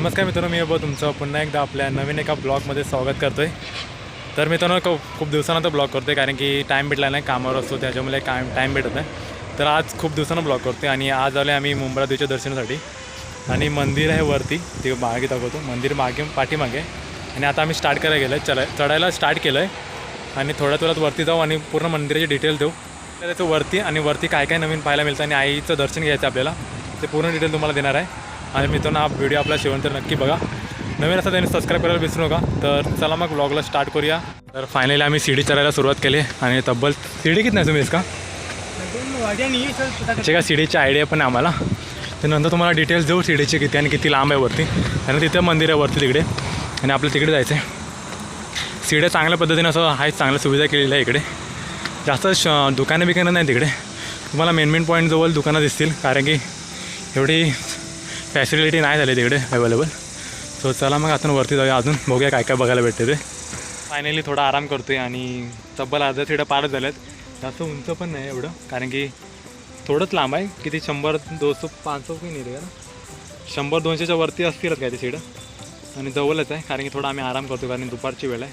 नमस्कार मित्रांनो मी अबो तुमचं पुन्हा एकदा आपल्या नवीन एका ब्लॉगमध्ये स्वागत करतो आहे तर मित्रांनो खूप खूप दिवसानंतर ब्लॉग करतो आहे कारण की टाईम भेटला नाही कामावर असतो त्याच्यामुळे काम टाईम भेटत नाही. तर आज खूप दिवसानं ब्लॉग करतो आहे आणि आज आलो आम्ही मुंबई देवीच्या दर्शनासाठी. आणि मंदिर आहे वरती ते मागे दाखवतो. मंदिर मागे पाठीमागे. आणि आता आम्ही स्टार्ट करायला गेलो आहे चढाय चढायला स्टार्ट केलं आहे आणि थोड्या थोड्यात वरती जाऊ आणि पूर्ण मंदिराची डिटेल देऊ. तर त्याचं वरती आणि वरती काय काय नवीन पाहायला मिळतं आणि आईचं दर्शन घ्यायचं आपल्याला ते पूर्ण डिटेल तुम्हाला देणार आहे. आणि मित्रांनो हा व्हिडिओ आपला शेवंत नक्की बघा. नवीन असं त्यांनी सबस्क्राईब करायला विसरू नका. तर चला मग ब्लॉगला स्टार्ट करूया. तर फायनली आम्ही सीडी चढायला सुरुवात केली आणि तब्बल सीडी किती नाही तुम्ही का त्याचे का सीडीची आयडिया पण आहे आम्हाला. त्यानंतर नंतर तुम्हाला डिटेल्स देऊ सीडीचे किती आणि किती लांब आहे वरती. आणि तिथे मंदिर आहे वरती तिकडे. आणि आपलं तिकडे जायचं आहे सीड्या चांगल्या पद्धतीने असं आहेच चांगल्या सुविधा केलेल्या आहे इकडे. जास्त श दुकानं बिकानं नाही तिकडे. तुम्हाला मेन मेन पॉईंट जवळ दुकानं दिसतील कारण की एवढी फॅसिलिटी नाही झाली तिकडे अवेलेबल. सो चला मग आता वरती जाऊया अजून. बघूया काय काय बघायला भेटते ते. फायनली थोडा आराम करतोय आणि तब्बल अर्धा सीटा पारच झाल्यात जास्त उंच पण नाही एवढं. कारण की थोडंच लांब आहे. किती शंभर दोनशे पाचशे की नाही रे शंभर दोनशेच्या वरती असतीलच काय ते सीडं आणि जवळच आहे. कारण की थोडा आम्ही आराम करतो कारण दुपारची वेळ आहे.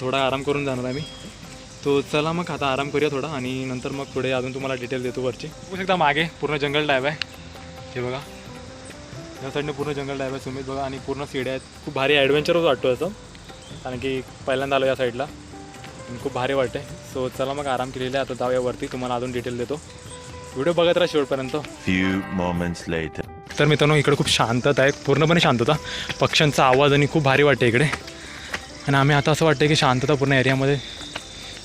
थोडा आराम करून जाणार आम्ही. तो चला मग आता आराम करूया थोडा. आणि नंतर मग पुढे अजून तुम्हाला डिटेल देतो वरची. बघू शकता मागे पूर्ण जंगल टाईप आहे. हे बघा. या साईडने पूर्ण जंगल टाईप आहे सुमित बघा आणि पूर्ण सीड्या आहेत. खूप भारी ॲडव्हेंचरच वाटतो असं कारण की पहिल्यांदा आलो या साईडला खूप भारी वाटते सो चला मग आराम केलेला आहे. आता जाऊया वरती. तुम्हाला अजून डिटेल देतो. व्हिडिओ बघत राहा शेवटपर्यंत. Few moments later. तर मित्रांनो इकडे खूप शांतता आहे. पूर्णपणे शांतता. पक्ष्यांचा आवाज आणि खूप भारी वाटते इकडे. आणि आम्ही आता असं वाटतं की शांतता पूर्ण एरियामध्ये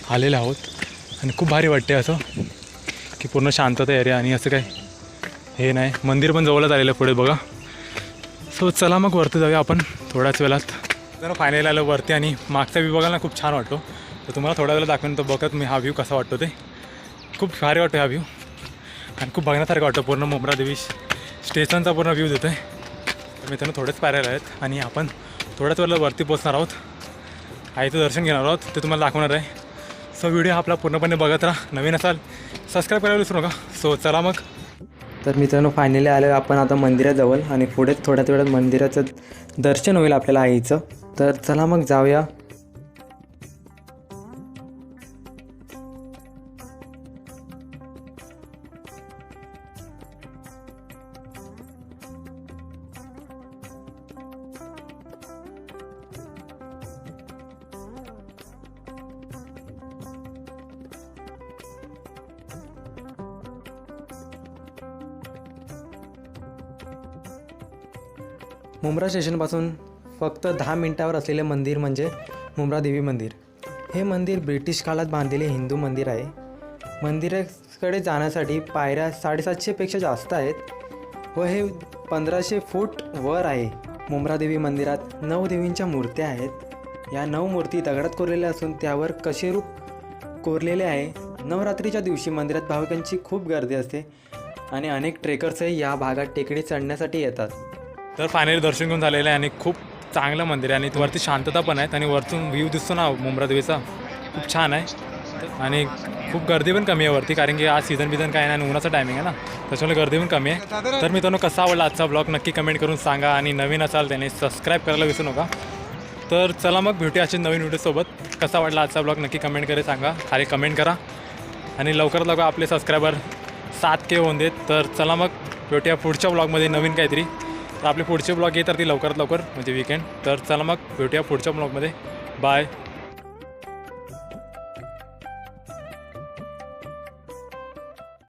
आलेले आहोत. आणि खूप भारी वाटते असं की पूर्ण शांतता एरिया आणि असं काय हे नाही. मंदिर पण जवळच आलेलं आहे पुढे बघा. सो चला मग वरती जाऊया आपण थोड्याच वेळात. जरा फायनल आलं वरती आणि मागचा व्ह्यू बघायला खूप छान वाटतो. तर तुम्हाला थोड्या वेळा दाखवेन तर बघत मी हा व्ह्यू कसा वाटतो ते. खूप भारी वाटतो हा व्ह्यू आणि खूप बघण्यासारखं वाटतं पूर्ण मुंब्रा देवी स्टेशनचा पूर्ण व्ह्यू देतो आहे तर मित्रांनो थोडेच पॅरेल आहेत आणि आपण थोड्याच वेळेला वरती पोचणार आहोत. आईचं दर्शन घेणार आहोत ते तुम्हाला दाखवणार आहे. सो व्हिडिओ आपला पूर्णपणे बघत राहा. नवीन असाल सबस्क्राईब करायला विसरू नका. सो चला मग. तर मित्रांनो फायनली आलो आपण आता मंदिराजवळ आणि पुढे थोड्याच वेळात मंदिराचं दर्शन होईल आपल्याला आईचं. तर चला मग जाऊया. मुंब्रा स्टेशनपासून फक्त दहा मिनिटावर असलेले मंदिर म्हणजे मुंब्रा देवी मंदिर. हे मंदिर ब्रिटिश काळात बांधलेले हिंदू मंदिर आहे. मंदिराकडे जाण्यासाठी पायऱ्या साडेसातशेपेक्षा जास्त आहेत व हे पंधराशे फूट वर आहे. मुंब्रा देवी मंदिरात नऊ देवींच्या मूर्त्या आहेत. या नऊ मूर्ती दगडात कोरलेल्या असून त्यावर कशेरूप कोरलेले आहे. नवरात्रीच्या दिवशी मंदिरात भाविकांची खूप गर्दी असते आणि अनेक ट्रेकर्सही या भागात टेकडी चढण्यासाठी येतात. तर फायनली दर्शन घेऊन झालेलं आहे आणि खूप चांगलं मंदिर आहे आणि वरती शांतता पण आहे आणि वरतून व्ह्यू दिसतो ना मुंब्रा देवीचा खूप छान आहे. आणि खूप गर्दी पण कमी आहे वरती कारण की आज सीझन बिझन काय नाही आणि उन्हाचा टायमिंग आहे ना त्याच्यामुळे गर्दी पण कमी आहे. तर मित्रांनो कसा आवडला आजचा ब्लॉग नक्की कमेंट करून सांगा आणि नवीन असाल त्याने सबस्क्राईब करायला विसरू नका. तर चला मग भेटूया अशी नवीन व्हिडिओसोबत कसा वाटला आजचा ब्लॉग नक्की कमेंट करे सांगा. खाली कमेंट करा. आणि लवकरात लवकर आपले सबस्क्रायबर सात के होऊन देत. तर चला मग भेटूया पुढच्या ब्लॉगमध्ये नवीन काहीतरी. तर आपले पुढचे ब्लॉग येतात ती लवकरात लवकर म्हणजे विकेंड तर चला मग भेटूया पुढच्या ब्लॉगमध्ये बाय